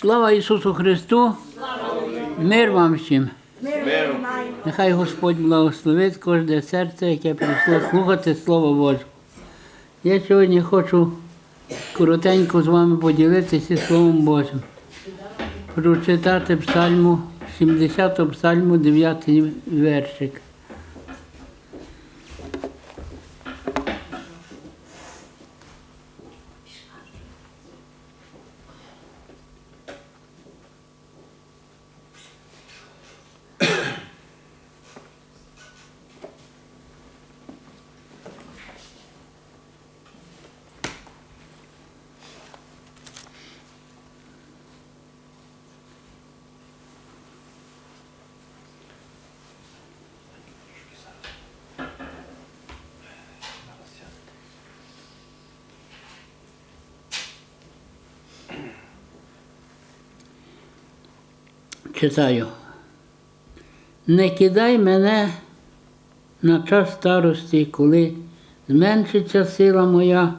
Слава Ісусу Христу! Мир вам всім! Нехай Господь благословить кожне серце, яке прийшло слухати Слово Боже. Я сьогодні хочу коротенько з вами поділитися Словом Божим. Прочитати псальму, 70 псальму, 9 вершик. Читаю. Не кидай мене на час старості, коли зменшиться сила моя,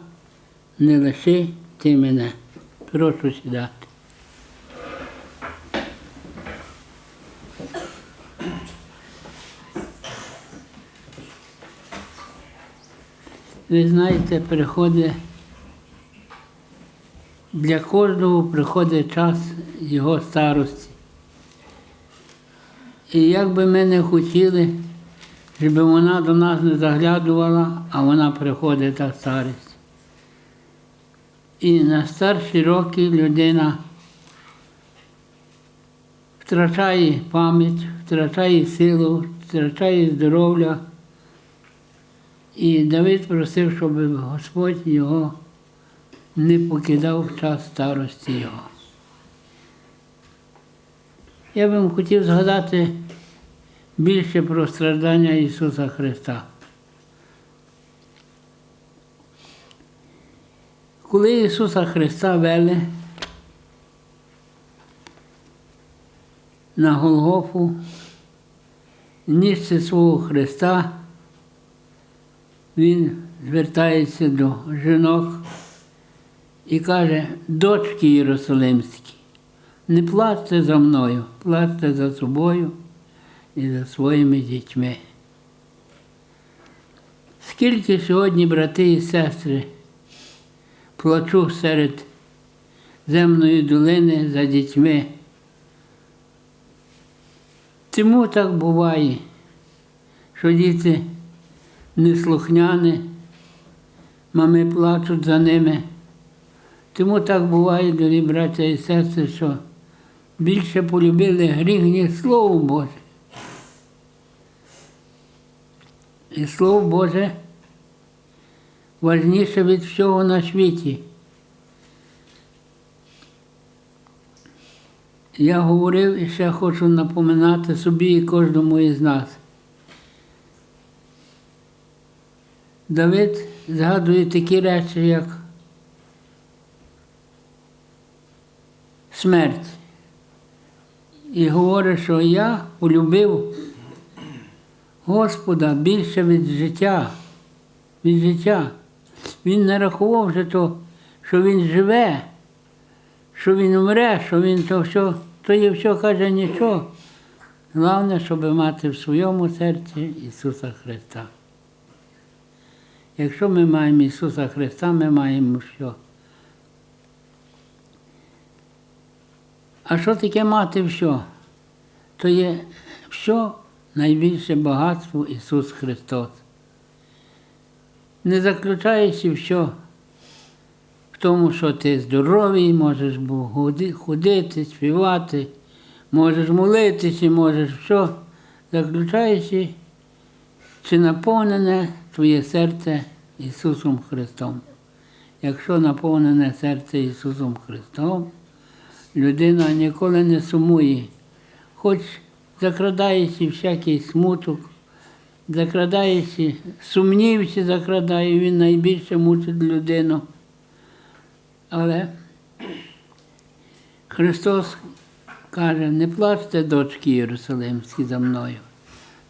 не лиши ти мене. Прошу сідати. Ви знаєте, приходить для кожного приходить час його старості. І як би ми не хотіли, щоб вона до нас не заглядувала, а вона приходить та старість. І на старші роки людина втрачає пам'ять, втрачає силу, втрачає здоров'я. І Давид просив, щоб Господь його не покидав в час старості його. Я би хотів згадати більше про страждання Ісуса Христа. Коли Ісуса Христа вели на Голгофу, ніжці свого Христа, Він звертається до жінок і каже, дочки Єрусалимські, не плачте за мною, плачте за собою і за своїми дітьми. Скільки сьогодні, брати і сестри, плачу серед земної долини за дітьми. Чому так буває, що діти неслухняні, мами плачуть за ними. Тому так буває, дорогі браття і сестри, що більше полюбили гріх, ніж Слово Боже. І Слово Боже важніше від всього на світі. Я говорив і ще хочу напоминати собі і кожному із нас. Давид згадує такі речі, як смерть. І говорить, що я полюбив Господа більше від життя, від життя. Він не рахував вже то, що він живе, що він умре, що він то все, то є все каже нічого. Головне, щоб мати в своєму серці Ісуса Христа. Якщо ми маємо Ісуса Христа, ми маємо що? А що таке мати все? То є все найбільше багатство Ісус Христос. Не заключаючи все в тому, що ти здоровий, можеш ходити, співати, можеш молитися, можеш все, заключаючи, чи наповнене твоє серце Ісусом Христом. Якщо наповнене серце Ісусом Христом, людина ніколи не сумує, хоч закрадається всякий смуток, закрадається, сумнівся закрадає, він найбільше мучить людину. Але Христос каже, не плачте, дочки Єрусалимські, за мною.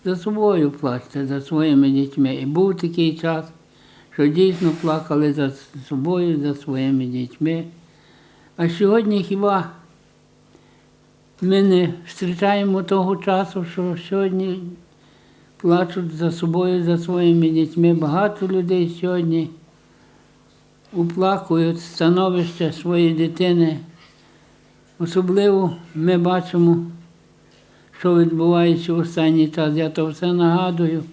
За собою плачте, за своїми дітьми. І був такий час, що дійсно плакали за собою, за своїми дітьми. А сьогодні хіба Ми не зустрічаємо того часу, що сьогодні плачуть за собою, за своїми дітьми. Багато людей сьогодні уплакують становище своєї дитини. Особливо ми бачимо, що відбувається в останній час. Я то все нагадую.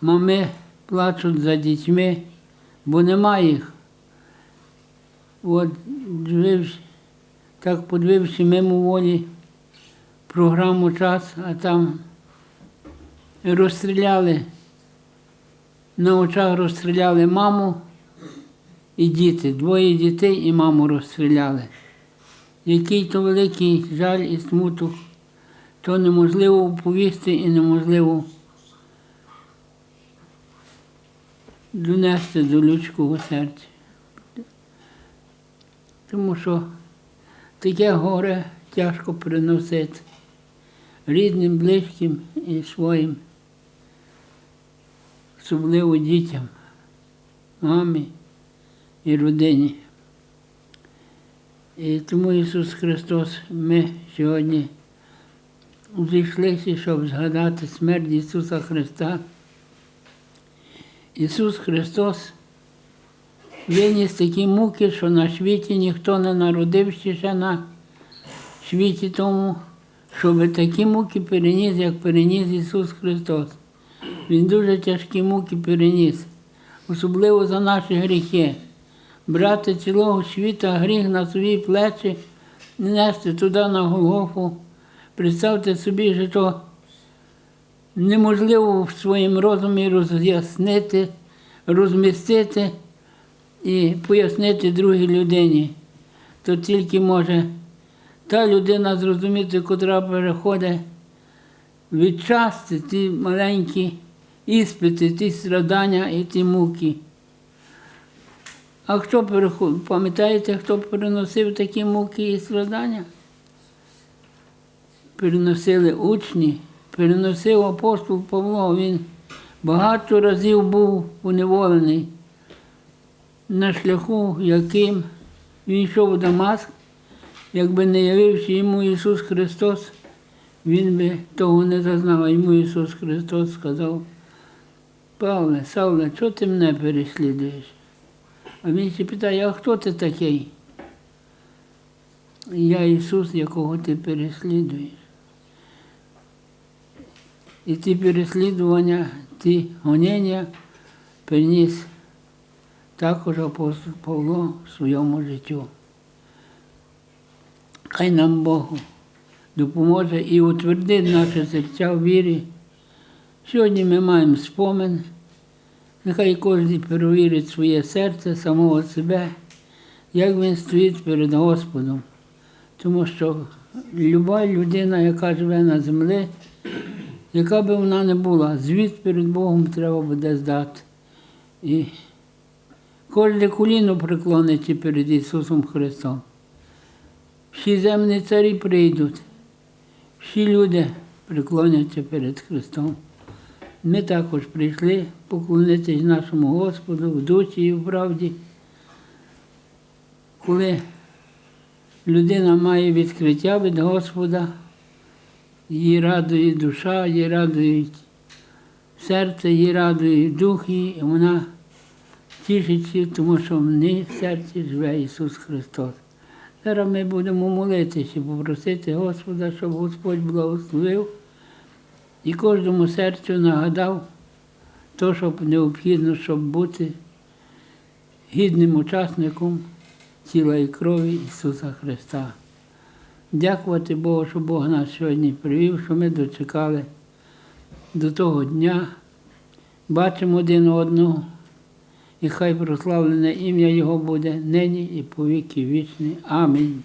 Мами плачуть за дітьми, бо нема їх. От, дивився, так подивився мимо волі програму час, а там розстріляли, на очах розстріляли маму і діти. Двоє дітей і маму розстріляли. Який то великий жаль і смуток, то неможливо оповісти і неможливо донести до людського серця. Тому що таке горе тяжко переносити рідним, близьким і своїм, особливо дітям, мамі і родині. І тому Ісус Христос, ми сьогодні зійшлися, щоб згадати смерть Ісуса Христа. Ісус Христос виніс такі муки, що на світі ніхто не народився ще на світі тому, щоб такі муки переніс, як переніс Ісус Христос. Він дуже тяжкі муки переніс, особливо за наші гріхи. Брати цілого світа гріх на свої плечі, нести туди на Голгофу. Представте собі, що то неможливо в своїм розумі роз'яснити, розмістити і пояснити другій людині. То тільки може та людина зрозуміти, котра переходить відчасти ті маленькі іспити, ті страдання і ті муки. А хто переходив? Пам'ятаєте, хто переносив такі муки і страдання? Переносили учні, переносив апостол Павло. Він багато разів був уневолений на шляху, яким він йшов Дамаск, якби не явився йому Ісус Христос, він би того не зазнав. А йому Ісус Христос сказав, Павле, Савле, чого ти мене переслідуєш? А він ще питає, а хто ти такий? Я Ісус, якого ти переслідуєш. І ті переслідування, ті гонення приніс також апостол Павло в своєму життю. Хай нам Богу допоможе і утвердить наше серця в вірі. Сьогодні ми маємо спомин. Нехай кожен перевірить своє серце, самого себе, як він стоїть перед Господом. Тому що люба людина, яка живе на землі, яка би вона не була, звіт перед Богом треба буде здати. І кожне коліно преклониться перед Ісусом Христом. Всі земні царі прийдуть, всі люди преклоняться перед Христом. Ми також прийшли поклонитись нашому Господу в дусі і в правді. Коли людина має відкриття від Господа, її радує душа, її радує серце, її радує дух, і вона тішиться, тому що в ній в серці живе Ісус Христос. Зараз ми будемо молитися і попросити Господа, щоб Господь благословив і кожному серцю нагадав то, що необхідно, щоб бути гідним учасником тіла і крові Ісуса Христа. Дякувати Богу, що Бог нас сьогодні привів, що ми дочекали до того дня, бачимо один одного, і хай прославлене ім'я Його буде нині і по віки вічні. Амінь.